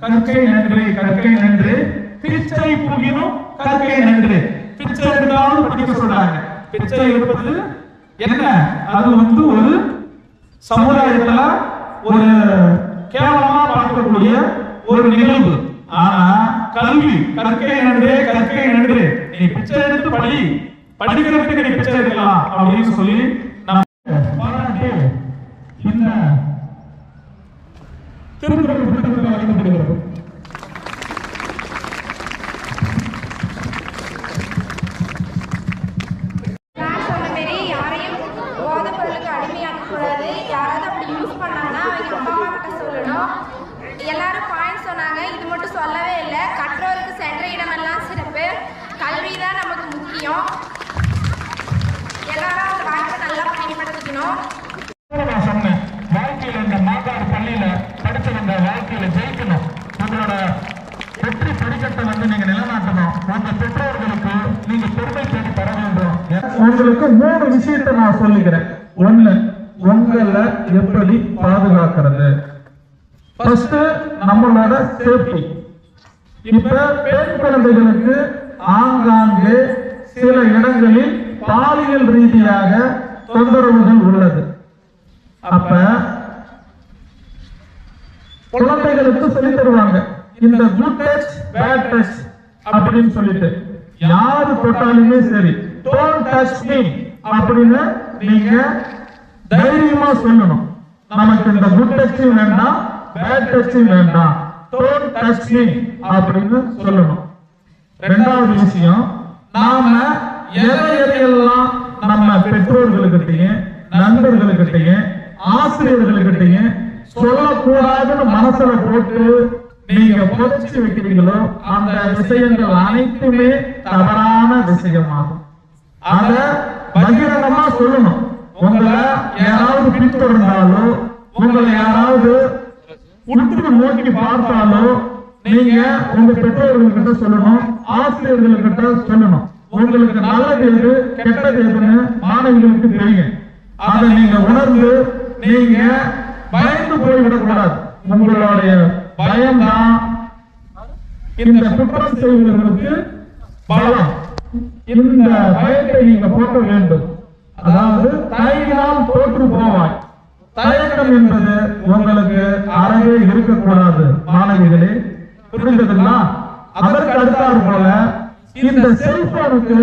கற்கை நன்று கற்கை நன்று. பிச்சை புகினும் கற்கை நன்று. பிச்சை எடுத்தாலும் படிக்க சொல்றாங்க. பிச்சை எடுப்பது என்ன? அது வந்து ஒரு சமுதாயத்துல ஒரு கேவலமா பார்க்கக்கூடிய ஒரு நிகழ்வு. ஆனா கல்வி கற்கை நன்று கற்கை நன்று. நீ பிச்சை எடுத்து படி. படிக்கிறதுக்கு நீ பிச்சை எடுக்கலாம் அப்படின்னு சொல்லி அம்மா கிட்ட சொல்லணும். எல்லாரும் பாயிண்ட் சொன்னாங்க. இது மட்டும் சொல்லவே இல்லை. கற்றோருக்கு சென்ற இடமெல்லாம் சிறப்பு. கல்வி தான் நமக்கு முக்கியம். எல்லாரும் அந்த வாய்ப்பை நல்லா பயன்படுத்திக்கணும் நான் சொன்னேன் வாழ்க்கையில இந்த மாகாடு பள்ளியில படிச்சவங்க வாழ்க்கையில ஜெயிக்கணும் உங்களோட வெற்றி படிக்கட்டை வந்து நீங்க நிலைநாட்டணும் உங்க பெற்றோர்களுக்கு நீங்க பெருமை தேடி தர வேண்டும். உங்களுக்கு மூணு விஷயத்தை நான் சொல்லிக்கிறேன். ஒண்ணு உங்களை எப்படி பாதுகாக்கிறது? ஃபர்ஸ்ட் நம்மளோட சேஃப்டி இப்ப பெண் குழந்தைகளுக்கு ஆங்காங்கே சில இடங்களில் பாலியல் ரீதியாக தொந்தரவுகள் உள்ளது. அப்ப குழந்தைகளுக்கு சொல்லி தருவாங்க. இந்த குட் டச் பேட் டச் அப்படின்னு சொல்லிட்டு யாரு தொட்டாலுமே சரி. டோன்ட் டச் மீ அப்படின்னு நீங்க தைரியமா சொல்லணும். நமக்கு இந்த குட் டச்சும் வேண்டாம் பேட் டச்சும் வேண்டாம். டோன்ட் டச் மீ அப்படின்னு சொல்லணும். ரெண்டாவது விஷயம் நாம எதை எதையெல்லாம் நம்ம பெற்றோர்களுக்கிட்டையும் நண்பர்களுக்கிட்டையும் ஆசிரியர்களுக்கிட்டையும் சொல்லக்கூடாதுன்னு மனசுல போட்டு நீங்க புதைச்சு வைக்கிறீங்களோ அந்த விஷயங்கள் அனைத்துமே தவறான விஷயமாகும். அத பகிரங்கமா சொல்லணும். உங்களை யாராவது பின்தொடர்ந்தாலோ உங்களை யாராவது உடுத்து நோக்கி பார்த்தாலோ நீங்க உங்க பெற்றோர்கள்கிட்ட சொல்லணும் ஆசிரியர்கள்கிட்ட சொல்லணும். உங்களுக்கு நல்லது எது கெட்டது எதுன்னு மாணவிகளுக்கு தெரியும். அதை நீங்க உணர்ந்து நீங்க பயந்து போய்விடக்கூடாது. உங்களுடைய பயம்தான் இந்த குற்றம் செய்வதற்கு பலம். இந்த பயத்தை நீங்க போக்க வேண்டும். அதாவது தயங்கினால் தோற்று போவாய். தயக்கம் என்பது உங்களுக்கு அறவே இருக்கக்கூடாது. மாணவிகளே புரிந்ததுங்களா? அதற்கு அடுத்தாறு போல இந்த செல்போனுக்கு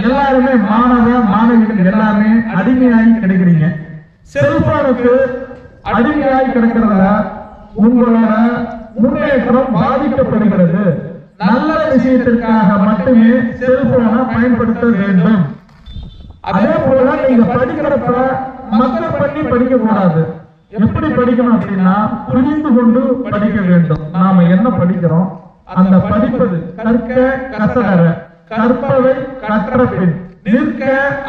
எல்லாருமே மாணவ மாணவிகள் எல்லாமே அடிமையாகி கிடைக்கிறீங்க. செல்போனுக்கு அடிமையாகி கிடக்கிறதுல உங்களோட முன்னேற்றம் பாதிக்கப்படுகிறது. நல்ல விஷயத்திற்காக மட்டுமே செல்போனை பயன்படுத்த வேண்டும். அதே போல நீங்க படிக்கிறப்ப மக்கள் பண்ணி படிக்க கூடாது. எப்படி படிக்கணும் அப்படின்னா புரிந்து கொண்டு படிக்க வேண்டும். நாம என்ன படிக்கிறோம்? அந்த படிப்பது கற்க கசடர கற்பவை கற்ற பின் நிற்க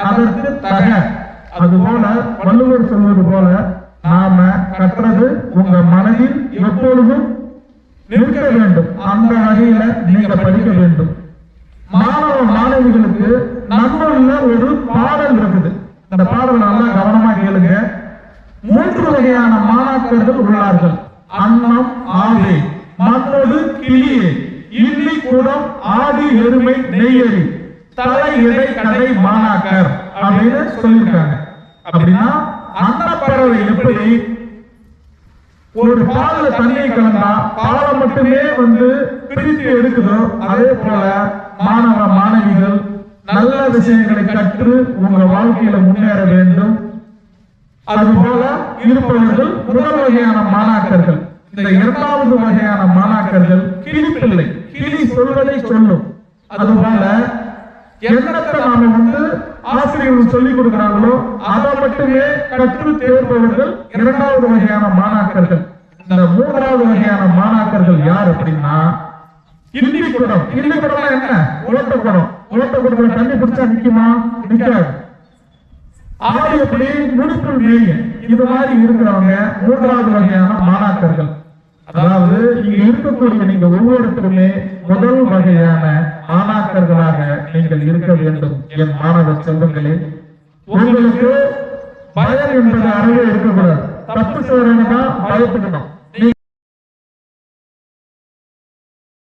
அதற்கு தக. அதுபோல வள்ளுவர் சொல்வது போல நாம கற்றது உங்க மனதில் எப்பொழுதும் நிற்க வேண்டும். அந்த வகையில நீங்க படிக்க வேண்டும். மாணவ மாணவிகளுக்கு நம்மள ஒரு பாடல் இருக்குது. அந்த பாடல் நல்லா கவனமா கேளுங்க. மூன்று வகையான மாணாக்கர்கள் உள்ளார்கள். அன்னம் ஆவே மண்ணோடு கிளியே இல்லி குடம் ஆடி எருமை நெய்யரி தலை இடை கடை மாணாக்கர் அப்படின்னு சொல்லியிருக்காங்க. அப்படின்னா அந்த பறவை எப்படி ஒரு பால்ல தண்ணியை கலந்தா பாலை மட்டுமே வந்து பிரித்து எடுக்குதோ அதே போல மாணவ மாணவிகள் நல்ல விஷயங்களை கற்று உங்க வாழ்க்கையில முன்னேற வேண்டும். அதுபோல இருப்பவர்கள் முதல் வகையான மாணாக்கர்கள். இந்த இரண்டாவது வகையான மாணாக்கர்கள் கிளிப்பிள்ளை. கிளி சொல்வதை சொல்லும். அதுபோல எண்ணத்தை நாம வந்து ஆசிரியர்கள் சொல்லிக் கொடுக்கிறார்களோ அதை மட்டுமே கற்று தேர்பவர்கள் இரண்டாவது வகையான மாணாக்கர்கள். இந்த மூன்றாவது வகையான மாணாக்கர்கள் யார் அப்படின்னா இந்தி குடம். இந்தி குடம்னா என்ன? ஓட்ட குடம். ஓட்ட குடத்துல தண்ணி பிடிச்சா நிக்குமா? நிக்காது. ஆடி எப்படி? நுடுப்புள் மேய. இது மாதிரி இருக்கிறவங்க மூன்றாவது வகையான மாணாக்கர்கள். அதாவது இங்க இருக்கக்கூடிய நீங்க ஒவ்வொருத்தருமே முதல் வகையான மாணாக்கர்களாக நீங்கள் இருக்க வேண்டும் என் மாணவ செல்வங்களே. உங்களுக்கு பயம் என்பது அறவே இருக்கக்கூடாது. தப்பு செய்யறவங்க தான் பயப்படணும்.